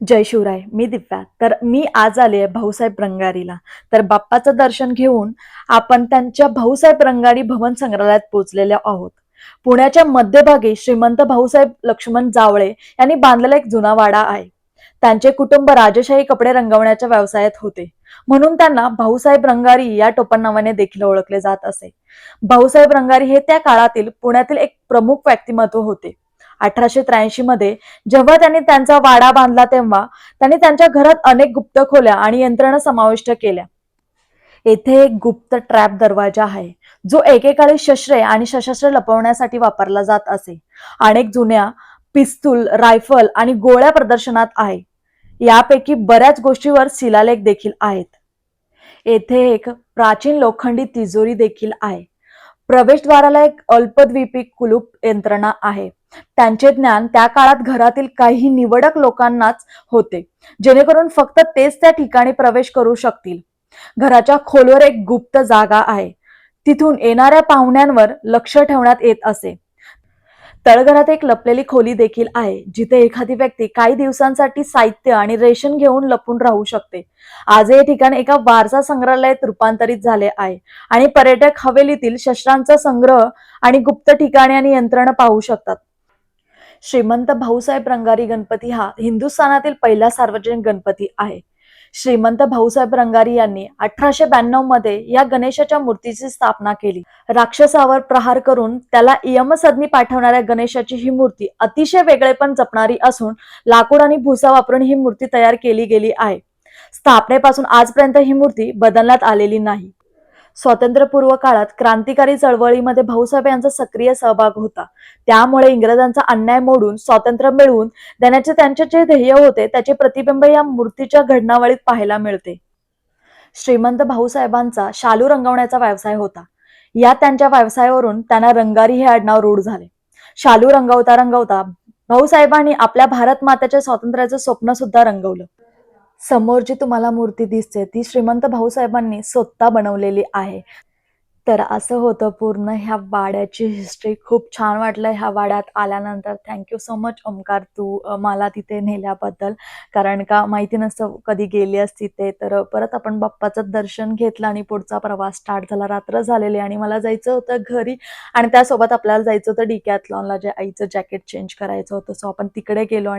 जय शिवराय मी दिव्या. तर मी आज आले आहे भाऊसाहेब रंगारीला. तर बाप्पाचं दर्शन घेऊन आपण त्यांच्या भाऊसाहेब रंगारी भवन संग्रहालयात पोहोचलेले आहोत. पुण्याच्या मध्यभागी श्रीमंत भाऊसाहेब लक्ष्मण जावळे यांनी बांधलेला एक जुना वाडा आहे. त्यांचे कुटुंब राजशाही कपडे रंगवण्याच्या व्यवसायात होते. म्हणून त्यांना भाऊसाहेब रंगारी या टोपण नावाने देखील ओळखले जात असे. भाऊसाहेब रंगारी हे त्या काळातील पुण्यातील एक प्रमुख व्यक्तिमत्व होते. अठराशे त्र्याऐंशी मध्ये जेव्हा त्यांनी त्यांचा वाडा बांधला तेव्हा त्यांनी त्यांच्या घरात अनेक गुप्त खोल्या आणि यंत्रणा समाविष्ट केल्या. येथे एक गुप्त ट्रॅप दरवाजा आहे जो एकेकाळी शस्त्रे आणि सशस्त्र लपवण्यासाठी वापरला जात असे. अनेक जुन्या पिस्तूल रायफल आणि गोळ्या प्रदर्शनात आहे. यापैकी बऱ्याच गोष्टीवर शिलालेख देखील आहेत. येथे एक प्राचीन लोखंडी तिजोरी देखील आहे. प्रवेशद्वाराला एक अल्पद्वीपी कुलूप यंत्रणा आहे. त्यांचे ज्ञान त्या काळात घरातील काही निवडक लोकांनाच होते. जेणेकरून फक्त तेच त्या ठिकाणी प्रवेश करू शकतील. घराच्या खोलवर एक गुप्त जागा आहे. तिथून येणाऱ्या पाहुण्यांवर लक्ष ठेवण्यात येत असे. तळघरात एक लपलेली खोली देखील आहे जिथे एखादी व्यक्ती काही दिवसांसाठी साहित्य आणि रेशन घेऊन लपून राहू शकते. आज हे ठिकाण एका वारसा संग्रहालयात रूपांतरित झाले आहे आणि पर्यटक हवेलीतील शस्त्रांचा संग्रह आणि गुप्त ठिकाणे आणि यंत्रणा पाहू शकतात. श्रीमंत भाऊसाहेब रंगारी गणपती हा हिंदुस्थानातील पहिला सार्वजनिक गणपती आहे. श्रीमंत भाऊसाहेब रंगारी यांनी अठराशे ब्याण्णवमध्ये या गणेशाच्या मूर्तीची स्थापना केली. राक्षसावर प्रहार करून त्याला यमसदनी पाठवणाऱ्या गणेशाची ही मूर्ती अतिशय वेगळेपण जपणारी असून लाकूड आणि भुसा वापरून ही मूर्ती तयार केली गेली आहे. स्थापनेपासून आजपर्यंत ही मूर्ती बदलण्यात आलेली नाही. स्वातंत्र्यपूर्व काळात क्रांतिकारी चळवळीमध्ये भाऊसाहेब यांचा सक्रिय सहभाग होता. त्यामुळे इंग्रजांचा अन्याय मोडून स्वातंत्र्य मिळवून देण्याचे त्यांचे जे ध्येय होते त्याचे प्रतिबिंब या मूर्तीच्या घडणावळीत पाहायला मिळते. श्रीमंत भाऊसाहेबांचा शालू रंगवण्याचा व्यवसाय होता. या त्यांच्या व्यवसायावरून त्यांना रंगारी हे आडनाव रूढ झाले. शालू रंगवता रंगवता भाऊसाहेबांनी आपल्या भारत मातेच्या स्वातंत्र्याचं स्वप्न सुद्धा रंगवलं. समोर जी तुम्हाला मूर्ती दिसते ती श्रीमंत भाऊसाहेबांनी स्वतः बनवलेली आहे. तर असं होतं पूर्ण ह्या वाड्याची हिस्ट्री खूप छान वाटलं ह्या वाड्यात आल्यानंतर. Thank you so much Omkar तू मला तिथे नेल्याबद्दल. कारण का माहिती नसतं कधी गेली असती ते. तर परत आपण बाप्पाचं दर्शन घेतलं आणि पुढचा प्रवास स्टार्ट झाला. रात्र झालेली आणि मला जायचं होतं घरी. आणि त्यासोबत आपल्याला जायचं होतं डिकॅथलॉनला जे आईचं जॅकेट चेंज करायचं होतं. सो आपण तिकडे गेलो आणि